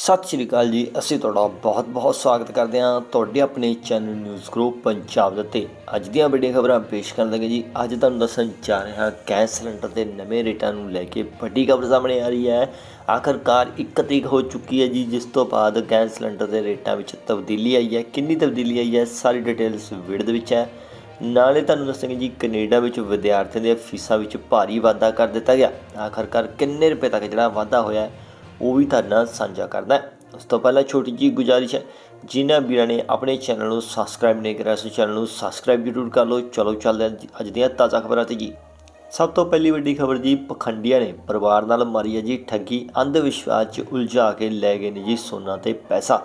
ਸਤਿ ਸ਼੍ਰੀ ਅਕਾਲ ਜੀ। ਅਸੀਂ ਤੁਹਾਡਾ ਬਹੁਤ-ਬਹੁਤ ਸਵਾਗਤ ਕਰਦੇ ਹਾਂ ਤੁਹਾਡੇ ਆਪਣੇ ਚੈਨਲ ਨਿਊਜ਼ ਗਰੁੱਪ ਪੰਜਾਬ ਦੇ ਉੱਤੇ। ਅੱਜ ਦੀਆਂ ਵੱਡੀਆਂ ਖਬਰਾਂ ਪੇਸ਼ ਕਰਨ ਲੱਗੇ ਜੀ। ਅੱਜ ਤੁਹਾਨੂੰ ਦੱਸਣ ਜਾ ਰਿਹਾ ਹਾਂ ਗੈਸ ਸਿਲੰਡਰ ਦੇ ਨਵੇਂ ਰੇਟਾਂ ਨੂੰ ਲੈ ਕੇ ਵੱਡੀ ਖਬਰ ਸਾਹਮਣੇ ਆ ਰਹੀ ਹੈ। ਆਖਰਕਾਰ ਇੱਕ ਤਰੀਕ ਹੋ ਚੁੱਕੀ ਹੈ ਜੀ, ਜਿਸ ਤੋਂ ਬਾਅਦ ਗੈਸ ਸਿਲੰਡਰ ਦੇ ਰੇਟਾਂ ਵਿੱਚ ਤਬਦੀਲੀ ਆਈ ਹੈ। ਕਿੰਨੀ ਤਬਦੀਲੀ ਆਈ ਹੈ, ਸਾਰੀ ਡਿਟੇਲਸ ਵੀਡੀਓ ਦੇ ਵਿੱਚ ਹੈ। ਨਾਲੇ ਤੁਹਾਨੂੰ ਦੱਸਾਂਗੇ ਜੀ, ਕੈਨੇਡਾ ਵਿੱਚ ਵਿਦਿਆਰਥੀਆਂ ਦੀਆਂ ਫੀਸਾਂ ਵਿੱਚ ਭਾਰੀ ਵਾਧਾ ਕਰ ਦਿੱਤਾ ਗਿਆ। ਆਖਰਕਾਰ ਕਿੰਨੇ ਰੁਪਏ ਤੱਕ ਜਿਹੜਾ ਵਾਧਾ ਹੋਇਆ ਹੈ ਉਹ ਵੀ ਤੁਹਾਡੇ ਨਾਲ ਸਾਂਝਾ ਕਰਦਾ ਉਸ ਤੋਂ ਪਹਿਲਾਂ ਛੋਟੀ ਜੀ ਗੁਜ਼ਾਰਿਸ਼ ਹੈ, ਜਿਨ੍ਹਾਂ ਵੀਰਾਂ ਨੇ ਆਪਣੇ ਚੈਨਲ ਨੂੰ ਸਬਸਕ੍ਰਾਈਬ ਨਹੀਂ ਕਰਿਆ ਸੋ ਚੈਨਲ ਨੂੰ ਸਬਸਕ੍ਰਾਈਬ ਜ਼ਰੂਰ ਕਰ ਲਓ। ਚਲੋ, ਚੱਲਦੇ ਹਾਂ ਅੱਜ ਦੀਆਂ ਤਾਜ਼ਾ ਖਬਰਾਂ ਤੇ ਜੀ। ਸਭ ਤੋਂ ਪਹਿਲੀ ਵੱਡੀ ਖਬਰ ਜੀ, ਪਖੰਡੀਆਂ ਨੇ ਪਰਿਵਾਰ ਨਾਲ ਮਾਰੀ ਹੈ ਜੀ ਠੱਗੀ ਅੰਧ ਵਿਸ਼ਵਾਸ 'ਚ ਉਲਝਾ ਕੇ ਲੈ ਗਏ ਨੇ ਜੀ ਸੋਨਾ ਤੇ ਪੈਸਾ।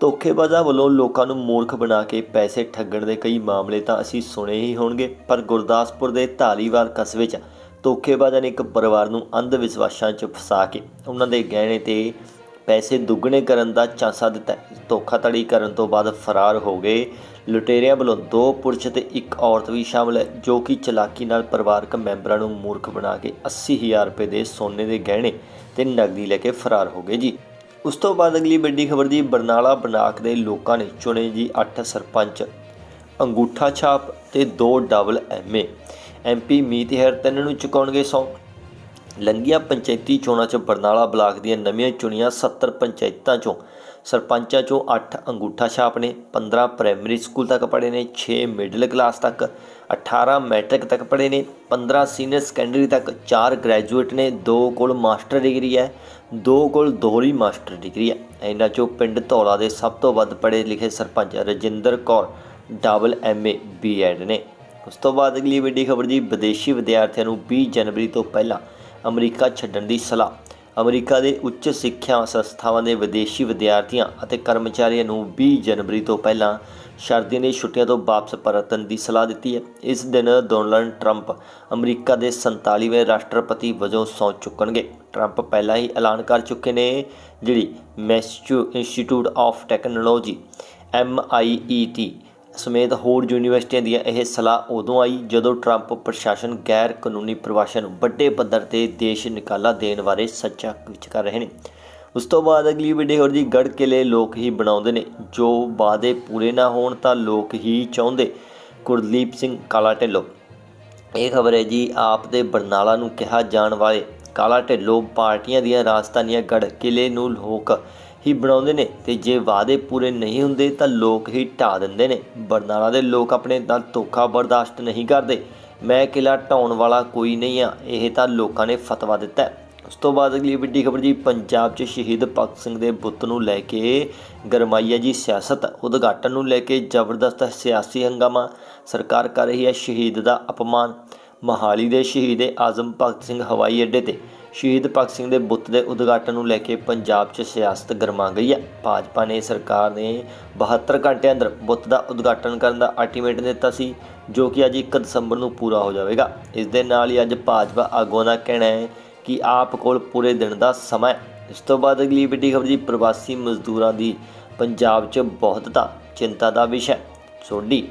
ਧੋਖੇਬਾਜ਼ਾਂ ਵੱਲੋਂ ਲੋਕਾਂ ਨੂੰ ਮੂਰਖ ਬਣਾ ਕੇ ਪੈਸੇ ਠੱਗਣ ਦੇ ਕਈ ਮਾਮਲੇ ਤਾਂ ਅਸੀਂ ਸੁਣੇ ਹੀ ਹੋਣਗੇ, ਪਰ ਗੁਰਦਾਸਪੁਰ ਦੇ ਧਾਰੀਵਾਲ ਕਸਬੇ 'ਚ ਧੋਖੇਬਾਜ਼ਾਂ ਨੇ ਇੱਕ ਪਰਿਵਾਰ ਨੂੰ ਅੰਧ ਵਿਸ਼ਵਾਸਾਂ 'ਚ ਫਸਾ ਕੇ ਉਹਨਾਂ ਦੇ ਗਹਿਣੇ ਤੇ ਪੈਸੇ ਦੁੱਗਣੇ ਕਰਨ ਦਾ ਚਾਂਸਾ ਦਿੱਤਾ। ਧੋਖਾਧੜੀ ਕਰਨ ਤੋਂ ਬਾਅਦ ਫਰਾਰ ਹੋ ਗਏ ਲੁਟੇਰਿਆਂ ਵੱਲੋਂ ਦੋ ਪੁਰਸ਼ ਤੇ ਇੱਕ ਔਰਤ ਵੀ ਸ਼ਾਮਲ ਹੈ, ਜੋ ਕਿ ਚਲਾਕੀ ਨਾਲ ਪਰਿਵਾਰਕ ਮੈਂਬਰਾਂ ਨੂੰ ਮੂਰਖ ਬਣਾ ਕੇ 80000 ਰੁਪਏ ਦੇ ਸੋਨੇ ਦੇ ਗਹਿਣੇ ਤੇ ਨਕਦੀ ਲੈ ਕੇ ਫਰਾਰ ਹੋ ਗਏ ਜੀ। ਉਸ ਤੋਂ ਬਾਅਦ ਅਗਲੀ ਵੱਡੀ ਖਬਰ ਜੀ ਬਰਨਾਲਾ ਬਨਾਕ ਦੇ ਲੋਕਾਂ ਨੇ ਚੁਣੇ ਜੀ 8 ਸਰਪੰਚ, ਅੰਗੂਠਾ ਛਾਪ ਤੇ 2 double MA MP Meet Hayer ਤਿੰਨ ਨੂੰ ਚੁਕਾਉਣਗੇ ਸੌ। ਲੰਗੀਆਂ ਪੰਚਾਇਤੀ ਚੋਣਾਂ 'ਚ ਬਰਨਾਲਾ ਬਲਾਕ ਦੀਆਂ ਨਵੀਆਂ ਚੁਣੀਆਂ 70 ਪੰਚਾਇਤਾਂ 'ਚੋਂ ਸਰਪੰਚਾਂ 'ਚੋਂ 8 ਅੰਗੂਠਾ ਛਾਪ ਨੇ 15 ਪ੍ਰਾਇਮਰੀ ਸਕੂਲ ਤੱਕ ਪੜ੍ਹੇ ਨੇ 6 ਮਿਡਲ ਕਲਾਸ ਤੱਕ 18 ਮੈਟ੍ਰਿਕ ਤੱਕ ਪੜ੍ਹੇ ਨੇ 15 ਸੀਨੀਅਰ ਸੈਕੰਡਰੀ ਤੱਕ 4 ਗ੍ਰੈਜੂਏਟ ਨੇ 2 ਕੋਲ ਮਾਸਟਰ ਡਿਗਰੀ ਹੈ 2 ਕੋਲ ਦੋਹਰੀ ਮਾਸਟਰ ਡਿਗਰੀ ਹੈ। ਇਹਨਾਂ 'ਚੋਂ ਪਿੰਡ ਧੌਲਾ ਦੇ ਸਭ ਤੋਂ ਵੱਧ ਪੜ੍ਹੇ ਲਿਖੇ sarpanch Rajinder Kaur, double MA BEd ਨੇ। ਉਸ ਤੋਂ ਬਾਅਦ ਅਗਲੀ ਵੱਡੀ ਖਬਰ ਜੀ, ਵਿਦੇਸ਼ੀ ਵਿਦਿਆਰਥੀਆਂ ਨੂੰ 20 ਜਨਵਰੀ ਤੋਂ ਪਹਿਲਾਂ ਅਮਰੀਕਾ ਛੱਡਣ ਦੀ ਸਲਾਹ। ਅਮਰੀਕਾ ਦੇ ਉੱਚ ਸਿੱਖਿਆ ਸੰਸਥਾਵਾਂ ਦੇ ਵਿਦੇਸ਼ੀ ਵਿਦਿਆਰਥੀਆਂ ਅਤੇ ਕਰਮਚਾਰੀਆਂ ਨੂੰ 20 ਜਨਵਰੀ ਤੋਂ ਪਹਿਲਾਂ ਸਰਦੀਆਂ ਦੀਆਂ ਛੁੱਟੀਆਂ ਤੋਂ ਵਾਪਸ ਪਰਤਣ ਦੀ ਸਲਾਹ ਦਿੱਤੀ ਹੈ। ਇਸ ਦਿਨ ਡੋਨਲਡ ਟਰੰਪ ਅਮਰੀਕਾ ਦੇ 47ਵੇਂ ਰਾਸ਼ਟਰਪਤੀ ਵਜੋਂ ਸਹੁੰ ਚੁੱਕਣਗੇ। ਟਰੰਪ ਪਹਿਲਾਂ ਹੀ ਐਲਾਨ ਕਰ ਚੁੱਕੇ ਨੇ, ਜਿਹੜੀ Massachusetts institute of technology MIET ਸਮੇਤ ਹੋਰ ਯੂਨੀਵਰਸਿਟੀਆਂ ਦੀਆਂ ਇਹ ਸਲਾਹ ਉਦੋਂ ਆਈ ਜਦੋਂ ਟਰੰਪ ਪ੍ਰਸ਼ਾਸਨ ਗੈਰ ਕਾਨੂੰਨੀ ਪ੍ਰਵਾਸੀਆਂ ਨੂੰ ਵੱਡੇ ਪੱਧਰ ਤੇ ਦੇਸ਼ ਨਿਕਾਲਾ ਦੇਣ ਬਾਰੇ ਸੱਚਾ ਵਿੱਚ ਕਰ ਰਹੇ ਨੇ। ਉਸ ਤੋਂ ਬਾਅਦ ਅਗਲੀ ਵੀਡੀਓ ਹੋਰ ਜੀ ਗੜ ਕਿਲੇ ਲੋਕ ਹੀ ਬਣਾਉਂਦੇ ਨੇ। ਜੋ ਵਾਅਦੇ ਪੂਰੇ ਨਾ ਹੋਣ ਤਾਂ ਲੋਕ ਹੀ ਚਾਹੁੰਦੇ। ਗੁਰਦੀਪ ਸਿੰਘ ਕਾਲਾ ਢਿੱਲੋਂ ਇਹ ਖਬਰ ਹੈ ਜੀ, ਆਪ ਦੇ ਬਰਨਾਲਾ ਨੂੰ ਕਿਹਾ ਜਾਣ ਵਾਲੇ ਕਾਲਾ ਢਿੱਲੋਂ ਪਾਰਟੀਆਂ ਦੀਆਂ ਰਾਜਧਾਨੀਆਂ ਗੜ ਕਿਲੇ ਨੂੰ ਲੋਕ ਹੀ ਬਣਾਉਂਦੇ ਨੇ ਤੇ ਜੇ ਵਾਅਦੇ ਪੂਰੇ ਨਹੀਂ ਹੁੰਦੇ ਤਾਂ ਲੋਕ ਹੀ ਢਾ ਦਿੰਦੇ ਨੇ। ਬਰਨਾਲਾ ਦੇ ਲੋਕ ਆਪਣੇ ਨਾਲ ਧੋਖਾ ਬਰਦਾਸ਼ਤ ਨਹੀਂ ਕਰਦੇ। ਮੈਂ ਕਿਲਾ ਢਾਉਣ ਵਾਲਾ ਕੋਈ ਨਹੀਂ ਆ, ਇਹ ਤਾਂ ਲੋਕਾਂ ਨੇ ਫਤਵਾ ਦਿੱਤਾ ਉਸ ਤੋਂ ਬਾਅਦ ਅਗਲੀ ਵੱਡੀ ਖਬਰ ਜੀ, ਪੰਜਾਬ 'ਚ ਸ਼ਹੀਦ ਭਗਤ ਸਿੰਘ ਦੇ ਬੁੱਤ ਨੂੰ ਲੈ ਕੇ ਗਰਮਾਈਆ ਜੀ ਸਿਆਸਤ, ਉਦਘਾਟਨ ਨੂੰ ਲੈ ਕੇ ਜ਼ਬਰਦਸਤ ਸਿਆਸੀ ਹੰਗਾਮਾ, ਸਰਕਾਰ ਕਰ ਰਹੀ ਹੈ ਸ਼ਹੀਦ ਦਾ ਅਪਮਾਨ। ਮਹਾਲੀ ਦੇ ਸ਼ਹੀਦ ਆਜ਼ਮ ਭਗਤ ਸਿੰਘ ਹਵਾਈ ਅੱਡੇ ਤੇ। ਸ਼ਹੀਦ ਭਗਤ ਸਿੰਘ ਦੇ ਬੁੱਤ ਦੇ ਉਦਘਾਟਨ ਨੂੰ ਲੈ ਕੇ ਪੰਜਾਬ 'ਚ ਸਿਆਸਤ ਗਰਮਾ ਗਈ ਹੈ। ਭਾਜਪਾ ਨੇ ਸਰਕਾਰ ਨੇ 72 ਘੰਟਿਆਂ ਅੰਦਰ ਬੁੱਤ ਦਾ ਉਦਘਾਟਨ ਕਰਨ ਦਾ ਅਲਟੀਮੇਟਮ ਦਿੱਤਾ ਸੀ, ਜੋ ਕਿ ਅੱਜ 1 ਦਸੰਬਰ ਨੂੰ ਪੂਰਾ ਹੋ ਜਾਵੇਗਾ। ਇਸ ਦੇ ਨਾਲ ਹੀ ਅੱਜ ਭਾਜਪਾ ਆਗੂਆਂ ਦਾ ਕਹਿਣਾ ਹੈ ਕਿ ਆਪ ਕੋਲ ਪੂਰੇ ਦਿਨ ਦਾ ਸਮਾਂ ਹੈ। ਇਸ ਤੋਂ ਬਾਅਦ ਅਗਲੀ ਵੱਡੀ ਖਬਰ ਜੀ, ਪ੍ਰਵਾਸੀ ਮਜ਼ਦੂਰਾਂ ਦੀ ਪੰਜਾਬ 'ਚ ਬਹੁਤ ਬਹੁਤਤਾ ਚਿੰਤਾ ਦਾ ਵਿਸ਼ਾ ਸੋਢੀ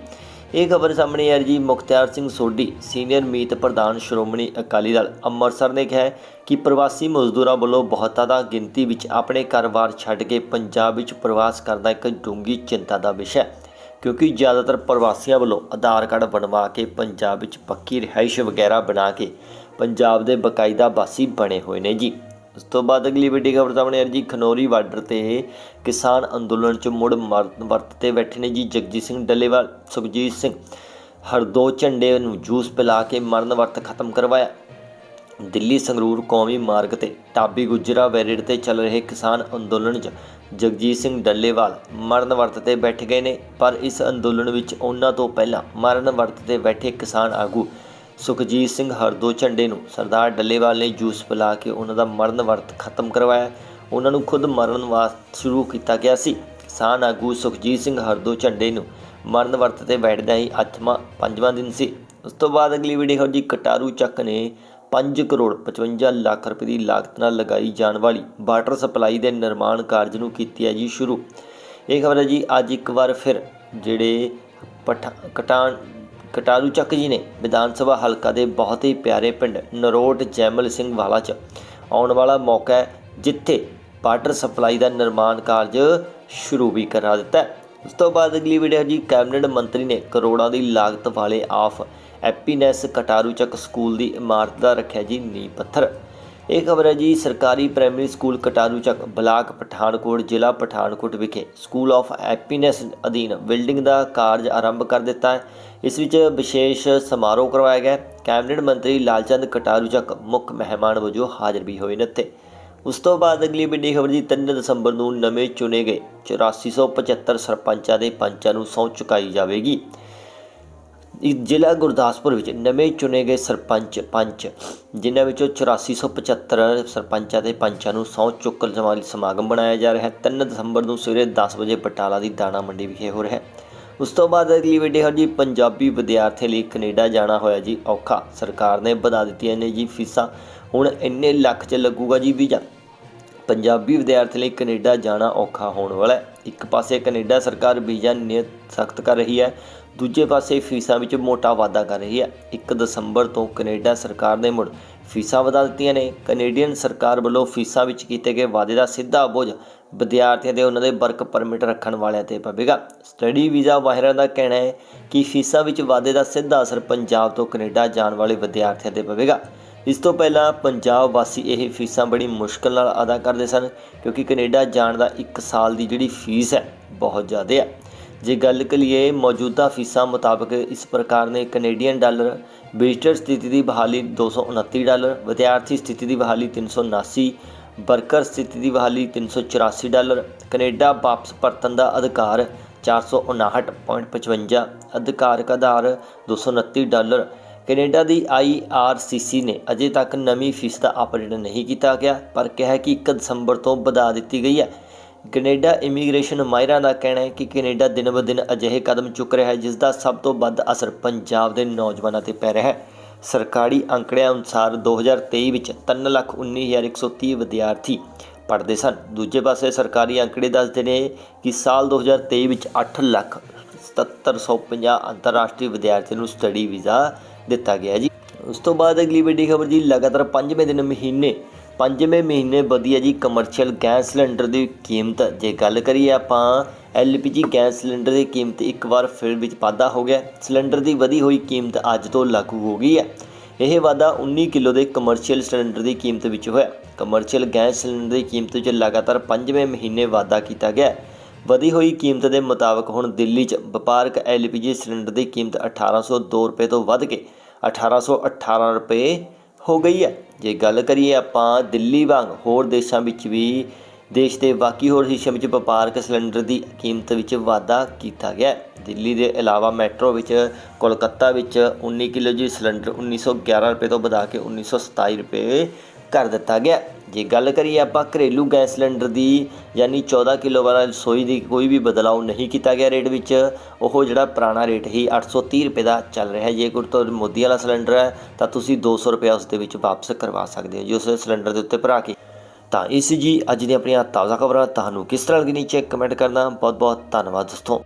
ਇਹ ਖਬਰ ਸਾਹਮਣੇ ਆ ਰਹੀ ਜੀ, ਮੁਖਤਿਆਰ ਸਿੰਘ ਸੋਢੀ, ਸੀਨੀਅਰ ਮੀਤ ਪ੍ਰਧਾਨ ਸ਼੍ਰੋਮਣੀ ਅਕਾਲੀ ਦਲ ਅੰਮ੍ਰਿਤਸਰ ਨੇ ਕਿਹਾ ਕਿ ਪ੍ਰਵਾਸੀ ਮਜ਼ਦੂਰਾਂ ਵੱਲੋਂ ਬਹੁਤਾ ਦਾ ਗਿਣਤੀ ਵਿੱਚ ਆਪਣੇ ਘਰ-ਬਾਰ ਛੱਡ ਕੇ ਪੰਜਾਬ ਵਿੱਚ ਪ੍ਰਵਾਸ ਕਰਦਾ ਇੱਕ ਡੂੰਗੀ ਚਿੰਤਾ ਦਾ ਵਿਸ਼ਾ ਹੈ, ਕਿਉਂਕਿ ਜ਼ਿਆਦਾਤਰ ਪ੍ਰਵਾਸੀਆਂ ਵੱਲੋਂ ਆਧਾਰ ਕਾਰਡ ਬਣਵਾ ਕੇ ਪੰਜਾਬ ਵਿੱਚ ਪੱਕੀ ਰਿਹਾਇਸ਼ ਵਗੈਰਾ ਬਣਾ ਕੇ ਪੰਜਾਬ ਦੇ ਬਕਾਇਦਾ ਵਾਸੀ ਬਣੇ ਹੋਏ ਨੇ ਜੀ। ਉਸ ਤੋਂ ਬਾਅਦ ਅਗਲੀ ਵੱਡੀ ਖਬਰ ਸਾਹਮਣੇ ਆ ਰਹੀ ਜੀ, ਖਨੌਰੀ ਬਾਰਡਰ ਤੇ ਕਿਸਾਨ ਅੰਦੋਲਨ 'ਚ ਮੁੜ ਵਰਤ ਤੇ ਬੈਠੇ ਨੇ ਜੀ ਜਗਜੀਤ ਸਿੰਘ ਡੱਲੇਵਾਲ, ਸੁਖਜੀਤ ਸਿੰਘ। ਹਰਦੋ ਝੰਡੇ ਨੂੰ ਜੂਸ ਪਿਲਾ ਕੇ ਮਰਨ, ਵਰਤ ਖਤਮ ਕਰਵਾਇਆ। ਦਿੱਲੀ ਸੰਗਰੂਰ ਕੌਮੀ ਮਾਰਗ ਤੇ ਟਾਬੀ ਗੁਜਰਾ ਵੈਰਿਡ ਤੇ ਚੱਲ ਰਹੇ ਕਿਸਾਨ ਅੰਦੋਲਨ 'ਚ ਜਗਜੀਤ ਸਿੰਘ ਡੱਲੇਵਾਲ ਮਰਨ, ਵਰਤ ਤੇ ਬੈਠ ਗਏ ਨੇ। ਪਰ ਇਸ ਅੰਦੋਲਨ ਵਿੱਚ ਉਹਨਾਂ ਤੋਂ ਪਹਿਲਾਂ ਮਰਨ, ਵਰਤ ਤੇ ਬੈਠੇ ਕਿਸਾਨ ਆਗੂ ਸੁਖਜੀਤ ਸਿੰਘ ਹਰਦੋ ਝੰਡੇ ਨੂੰ ਸਰਦਾਰ ਡੱਲੇਵਾਲ ਨੇ ਜੂਸ ਪਿਲਾ ਕੇ ਉਹਨਾਂ ਦਾ ਮਰਨ ਵਰਤ ਖਤਮ ਕਰਵਾਇਆ। ਉਹਨਾਂ ਨੂੰ ਖੁਦ ਮਰਨ ਵਾਸਤੇ ਸ਼ੁਰੂ ਕੀਤਾ ਗਿਆ ਸੀ। ਕਿਸਾਨ ਆਗੂ ਸੁਖਜੀਤ ਸਿੰਘ ਹਰਦੋ ਝੰਡੇ ਨੂੰ ਮਰਨ ਵਰਤ ਤੇ ਬੈਠਦਾ ਹੀ ਅੱਠਵਾਂ ਪੰਜਵਾਂ ਦਿਨ ਸੀ। ਉਸ ਤੋਂ ਬਾਅਦ ਅਗਲੀ ਵੀਡੀਓ ਖਬਰ ਜੀ ਕਟਾਰੂ ਚੱਕ ਨੇ 5 ਕਰੋੜ 55 ਲੱਖ ਰੁਪਏ ਦੀ ਲਾਗਤ ਨਾਲ ਲਗਾਈ ਜਾਣ ਵਾਲੀ ਵਾਟਰ ਸਪਲਾਈ ਦੇ ਨਿਰਮਾਣ ਕਾਰਜ ਨੂੰ ਕੀਤੀ ਹੈ ਜੀ ਸ਼ੁਰੂ। ਇਹ ਖਬਰ ਹੈ ਜੀ, ਅੱਜ ਇੱਕ ਵਾਰ ਫਿਰ ਜਿਹੜੇ ਪਠਾ ਕਟਾਨ ਕਟਾਰੂ ਚੱਕ ਜੀ ਨੇ ਵਿਧਾਨ ਸਭਾ ਹਲਕਾ ਦੇ ਬਹੁਤ ਹੀ ਪਿਆਰੇ ਪਿੰਡ ਨਰੋਟ ਜੈਮਲ ਸਿੰਘ ਵਾਲਾ ਚ ਆਉਣ ਵਾਲਾ ਮੌਕਾ ਹੈ, ਜਿੱਥੇ ਵਾਟਰ ਸਪਲਾਈ ਦਾ ਨਿਰਮਾਣ ਕਾਰਜ ਸ਼ੁਰੂ ਵੀ ਕਰਾ ਦਿੱਤਾ ਉਸ ਤੋਂ ਬਾਅਦ ਅਗਲੀ ਵੀਡੀਓ ਜੀ ਕੈਬਨਿਟ ਮੰਤਰੀ ਨੇ ਕਰੋੜਾਂ ਦੀ ਲਾਗਤ ਵਾਲੇ ਆਫ ਐਪੀਨੈਸ ਕਟਾਰੂ ਚੱਕ ਸਕੂਲ ਦੀ ਇਮਾਰਤ ਦਾ ਰੱਖਿਆ ਜੀ ਨੀਂਹ ਪੱਥਰ। ਇਹ ਖਬਰ ਹੈ ਜੀ, ਸਰਕਾਰੀ ਪ੍ਰਾਇਮਰੀ ਸਕੂਲ ਕਟਾਰੂ ਚੱਕ ਬਲਾਕ ਪਠਾਨਕੋਟ, ਜ਼ਿਲ੍ਹਾ ਪਠਾਨਕੋਟ ਵਿਖੇ ਸਕੂਲ ਆਫ ਹੈਪੀਨੈਸ ਅਧੀਨ ਬਿਲਡਿੰਗ ਦਾ ਕਾਰਜ ਆਰੰਭ ਕਰ ਦਿੱਤਾ ਹੈ। ਇਸ ਵਿੱਚ ਵਿਸ਼ੇਸ਼ ਸਮਾਰੋਹ ਕਰਵਾਇਆ ਗਿਆ ਕੈਬਨਿਟ ਮੰਤਰੀ ਲਾਲਚੰਦ ਕਟਾਰੂ ਚੱਕ ਮੁੱਖ ਮਹਿਮਾਨ ਵਜੋਂ ਹਾਜ਼ਰ ਵੀ ਹੋਏ ਨੇ ਇੱਥੇ। ਉਸ ਤੋਂ ਬਾਅਦ ਅਗਲੀ ਵੱਡੀ ਖਬਰ ਜੀ 3 ਦਸੰਬਰ ਨੂੰ ਨਵੇਂ ਚੁਣੇ ਗਏ 8475 ਸਰਪੰਚਾਂ ਦੇ ਪੰਚਾਂ ਨੂੰ ਸਹੁੰ ਚੁਕਾਈ ਜਾਵੇਗੀ। ਜ਼ਿਲ੍ਹਾ ਗੁਰਦਾਸਪੁਰ ਵਿੱਚ ਨਵੇਂ ਚੁਣੇ ਗਏ ਸਰਪੰਚ ਪੰਚ, ਜਿਨ੍ਹਾਂ ਵਿੱਚੋਂ 8475 ਸਰਪੰਚਾਂ ਤੇ ਪੰਚਾਂ ਨੂੰ ਸਹੁੰ ਚੁੱਕਣ ਸਮਾਗਮ ਸਮਾਗਮ ਬਣਾਇਆ ਜਾ ਰਿਹਾ ਹੈ। 3 ਦਸੰਬਰ ਨੂੰ ਸਵੇਰੇ 10 ਵਜੇ ਬਟਾਲਾ ਦੀ ਦਾਣਾ ਮੰਡੀ ਵਿਖੇ ਹੋ ਰਿਹਾ ਹੈ। ਉਸ ਤੋਂ ਬਾਅਦ ਅਗਲੀ ਵੀਡੀਓ ਹੈ ਜੀ ਪੰਜਾਬੀ ਵਿਦਿਆਰਥੀ ਲਈ ਕੈਨੇਡਾ ਜਾਣਾ ਹੋਇਆ ਜੀ ਔਖਾ। ਸਰਕਾਰ ਨੇ ਵਧਾ ਦਿੱਤੀਆਂ ਨੇ ਜੀ ਫੀਸਾਂ। ਹੁਣ ਇੰਨੇ ਲੱਖ 'ਚ ਲੱਗੂਗਾ ਜੀ ਵੀਜ਼ਾ। ਪੰਜਾਬੀ ਵਿਦਿਆਰਥੀ ਲਈ ਕੈਨੇਡਾ ਜਾਣਾ ਔਖਾ ਹੋਣ ਵਾਲਾ ਹੈ। ਇੱਕ ਪਾਸੇ ਕੈਨੇਡਾ ਸਰਕਾਰ ਵੀਜ਼ਾ ਨਿਯਤ ਸਖਤ ਕਰ ਰਹੀ ਹੈ, ਦੂਜੇ ਪਾਸੇ ਫੀਸਾਂ ਵਿੱਚ ਮੋਟਾ ਵਾਧਾ ਕਰ ਰਹੀ ਹੈ। 1 ਦਸੰਬਰ ਤੋਂ ਕੈਨੇਡਾ ਸਰਕਾਰ ਨੇ ਮੁੜ ਫੀਸਾਂ ਵਧਾ ਦਿੱਤੀਆਂ ਨੇ। ਕੈਨੇਡੀਅਨ ਸਰਕਾਰ ਵੱਲੋਂ ਫੀਸਾਂ ਵਿੱਚ ਕੀਤੇ ਗਏ ਵਾਅਦੇ ਦਾ ਸਿੱਧਾ ਬੋਝ ਵਿਦਿਆਰਥੀਆਂ ਦੇ ਉਹਨਾਂ ਦੇ ਵਰਕ ਪਰਮਿਟ ਰੱਖਣ ਵਾਲਿਆਂ ਤੇ ਪਵੇਗਾ। ਸਟੱਡੀ ਵੀਜ਼ਾ ਮਾਹਿਰਾਂ ਦਾ ਕਹਿਣਾ ਹੈ ਕਿ ਫੀਸਾਂ ਵਿੱਚ ਵਾਧੇ ਦਾ ਸਿੱਧਾ ਅਸਰ ਪੰਜਾਬ ਤੋਂ ਕੈਨੇਡਾ ਜਾਣ ਵਾਲੇ ਵਿਦਿਆਰਥੀਆਂ ਤੇ ਪਵੇਗਾ। ਇਸ ਤੋਂ ਪਹਿਲਾਂ ਪੰਜਾਬ ਵਾਸੀ ਇਹ ਫੀਸਾਂ ਬੜੀ ਮੁਸ਼ਕਲ ਨਾਲ ਅਦਾ ਕਰਦੇ ਸਨ, ਕਿਉਂਕਿ ਕੈਨੇਡਾ ਜਾਣ ਦਾ 1 ਸਾਲ ਦੀ ਜਿਹੜੀ ਫੀਸ ਹੈ, ਬਹੁਤ ਜ਼ਿਆਦਾ ਹੈ ਜੇ ਗੱਲ ਕਰੀਏ ਮੌਜੂਦਾ ਫੀਸਾਂ ਮੁਤਾਬਕ, ਇਸ ਪ੍ਰਕਾਰ ਨੇ ਕੈਨੇਡੀਅਨ ਡਾਲਰ ਵਿਜ਼ਟਰ ਸਥਿਤੀ ਦੀ ਬਹਾਲੀ 229 ਡਾਲਰ, ਵਿਦਿਆਰਥੀ ਸਥਿਤੀ ਦੀ ਬਹਾਲੀ 379 ਵਰਕਰ ਸਥਿਤੀ ਦੀ ਬਹਾਲੀ 384 ਡਾਲਰ, ਕੈਨੇਡਾ ਵਾਪਸ ਪਰਤਣ ਦਾ ਅਧਿਕਾਰ 459.55 ਅਧਿਕਾਰਕ ਆਧਾਰ 229 ਡਾਲਰ ਕੈਨੇਡਾ ਦੀ ਆਈਆਰਸੀਸੀ ਨੇ ਅਜੇ ਤੱਕ ਨਵੀਂ ਫੀਸ ਦਾ ਅਪਡੇਟ ਨਹੀਂ ਕੀਤਾ ਗਿਆ, ਪਰ ਕਿਹਾ ਕਿ 1 ਦਸੰਬਰ ਤੋਂ ਵਧਾ ਦਿੱਤੀ ਗਈ ਹੈ। ਕੈਨੇਡਾ ਇਮੀਗ੍ਰੇਸ਼ਨ ਮਾਹਿਰਾਂ ਦਾ ਕਹਿਣਾ ਹੈ ਕਿ ਕੈਨੇਡਾ ਦਿਨ-ਬ-ਦਿਨ ਅਜਿਹੇ ਕਦਮ ਚੁੱਕ ਰਿਹਾ ਹੈ, ਜਿਸ ਦਾ ਸਭ ਤੋਂ ਵੱਧ ਅਸਰ ਪੰਜਾਬ ਦੇ ਨੌਜਵਾਨਾਂ ਤੇ ਪੈ ਰਿਹਾ ਹੈ। ਸਰਕਾਰੀ ਅੰਕੜਿਆਂ ਅਨੁਸਾਰ 2023 ਵਿੱਚ 319130 ਵਿਦਿਆਰਥੀ ਪੜ੍ਹਦੇ ਸਨ। ਦੂਜੇ ਪਾਸੇ ਸਰਕਾਰੀ ਅੰਕੜੇ ਦੱਸਦੇ ਨੇ ਕਿ ਸਾਲ 2023 ਵਿੱਚ 8 ਲੱਖ 7750 ਅੰਤਰਰਾਸ਼ਟਰੀ ਵਿਦਿਆਰਥੀਆਂ ਨੂੰ ਸਟੱਡੀ ਵੀਜ਼ਾ ਦਿੱਤਾ ਗਿਆ ਜੀ। ਉਸ ਤੋਂ ਬਾਅਦ ਅਗਲੀ ਵੱਡੀ ਖਬਰ ਜੀ, ਲਗਾਤਾਰ ਪੰਜਵੇਂ ਦਿਨ ਮਹੀਨੇ, ਪੰਜਵੇਂ ਮਹੀਨੇ ਵਧੀਆ ਜੀ ਕਮਰਸ਼ੀਅਲ ਗੈਸ ਸਿਲੰਡਰ ਦੀ ਕੀਮਤ। ਜੇ ਗੱਲ ਕਰੀਏ ਆਪਾਂ, ਐਲਪੀਜੀ ਗੈਸ ਸਿਲੰਡਰ ਦੀ ਕੀਮਤ ਇੱਕ ਵਾਰ ਫਿਰ ਵਿੱਚ ਵਾਧਾ ਹੋ ਗਿਆ। ਸਿਲੰਡਰ ਦੀ ਵਧੀ ਹੋਈ ਕੀਮਤ ਅੱਜ ਤੋਂ ਲਾਗੂ ਹੋ ਗਈ ਹੈ। ਇਹ ਵਾਧਾ 19 ਕਿਲੋ ਦੇ ਕਮਰਸ਼ੀਅਲ ਸਿਲੰਡਰ ਦੀ ਕੀਮਤ ਵਿੱਚ ਹੋਇਆ। ਕਮਰਸ਼ੀਅਲ ਗੈਸ ਸਿਲੰਡਰ ਦੀ ਕੀਮਤ ਵਿੱਚ ਲਗਾਤਾਰ ਪੰਜਵੇਂ ਮਹੀਨੇ ਵਾਧਾ ਕੀਤਾ ਗਿਆ। ਵਧੀ ਹੋਈ ਕੀਮਤ ਦੇ ਮੁਤਾਬਕ ਹੁਣ ਦਿੱਲੀ 'ਚ ਵਪਾਰਕ ਐਲਪੀਜੀ ਸਿਲੰਡਰ ਦੀ ਕੀਮਤ 1802 ਰੁਪਏ ਤੋਂ ਵੱਧ ਕੇ 1818 ਰੁਪਏ ਹੋ ਗਈ ਹੈ। ਜੇ ਗੱਲ ਕਰੀਏ ਆਪਾਂ ਦਿੱਲੀ ਵਾਂਗ ਹੋਰ ਦੇਸ਼ਾਂ ਵਿੱਚ ਵੀ ਦੇਸ਼ ਦੇ ਬਾਕੀ ਹੋਰ ਹਿੱਸਿਆਂ ਵਿੱਚ ਵਪਾਰਕ ਸਿਲੰਡਰ ਦੀ ਕੀਮਤ ਵਿੱਚ ਵਾਧਾ ਕੀਤਾ ਗਿਆ ਦਿੱਲੀ ਦੇ ਇਲਾਵਾ ਮੈਟਰੋ ਵਿੱਚ ਕੋਲਕਾਤਾ ਵਿੱਚ 19 ਕਿਲੋ ਜੀ ਸਿਲੰਡਰ 1911 ਰੁਪਏ ਤੋਂ ਵਧਾ ਕੇ 1927 ਰੁਪਏ ਕਰ ਦਿੱਤਾ ਗਿਆ ਜੇ ਗੱਲ ਕਰੀਏ ਆਪਾਂ ਘਰੇਲੂ ਗੈਸ ਸਿਲੰਡਰ ਦੀ, ਯਾਨੀ 14 ਕਿਲੋ ਵਾਲਾ ਰਸੋਈ ਦੀ ਕੋਈ ਵੀ ਬਦਲਾਅ ਨਹੀਂ ਕੀਤਾ ਗਿਆ ਰੇਟ ਵਿੱਚ, ਉਹ ਜਿਹੜਾ ਪੁਰਾਣਾ ਰੇਟ ਹੀ 830 ਰੁਪਏ ਦਾ ਚੱਲ ਰਿਹਾ ਹੈ। ਜੇ ਕੋਈ ਤੋਂ ਮੋਦੀ ਵਾਲਾ ਸਿਲੰਡਰ ਹੈ, ਤਾਂ ਤੁਸੀਂ 200 ਰੁਪਏ ਉਸ ਦੇ ਵਿੱਚ ਵਾਪਸ ਕਰਵਾ ਸਕਦੇ ਹੋ, ਜੇ ਉਸ ਸਿਲੰਡਰ ਦੇ ਉੱਤੇ ਭਰਾ ਕੇ। ਤਾਂ ਇਸ ਜੀ ਅੱਜ ਦੀਆਂ ਆਪਣੀਆਂ ਤਾਜ਼ਾ ਖਬਰਾਂ ਤੁਹਾਨੂੰ ਕਿਸ ਤਰ੍ਹਾਂ ਲੱਗੀ ਨੀਚੇ ਕਮੈਂਟ ਕਰਨਾ। ਬਹੁਤ ਬਹੁਤ ਧੰਨਵਾਦ ਦੋਸਤੋ।